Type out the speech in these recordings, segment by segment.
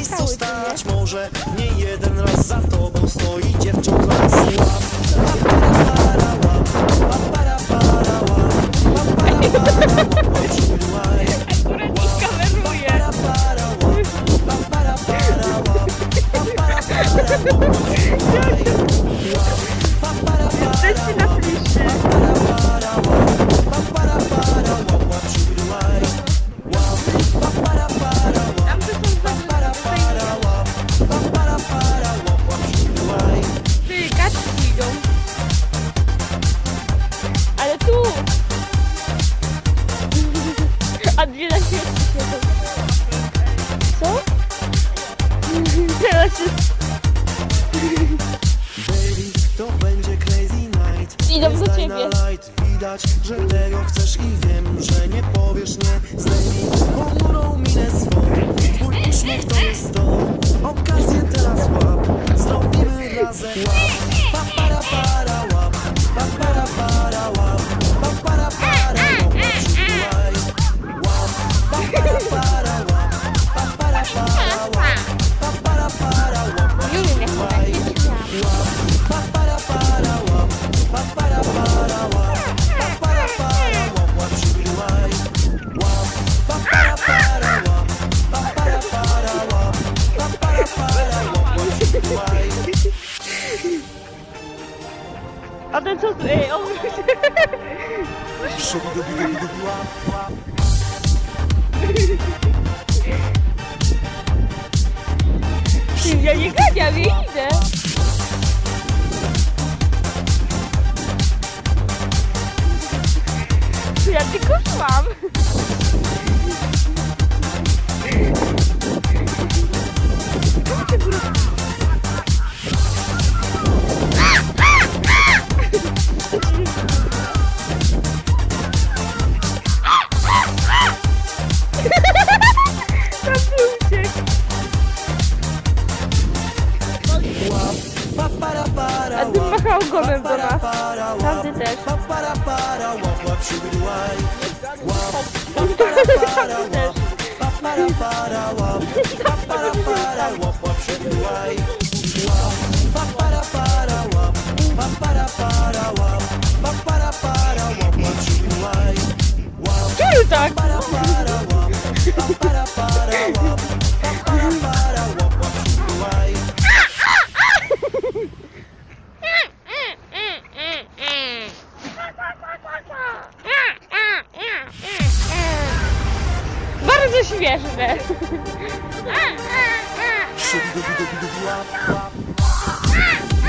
miejscu stać Może nie jeden raz za tobą stoi dziewczą klas Łap, papara, łap, Idą do ciebie. Widać, że tego chcesz i wiem, że nie powiesz nie Zdejmij. Ponurą minę swą. Twój uśmiech to jest to. Okazję A ten co? Ej, on... Ty, ja nie ganiam, ja idę. Ja tylko szłam. A ty łap machał ogonem do Papara nas. para łap Bardzo śmieszne. Wiemy?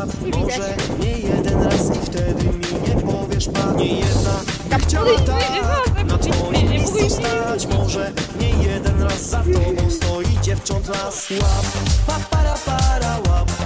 Czat Nie widać. Może nie jeden raz i wtedy mi nie powiesz pa Nie jedna. By chciała Oj, tak na oj, twoim oj, miejscu stać Może nie jeden raz za tobą stoi dziewcząt las. Łap, papara para łap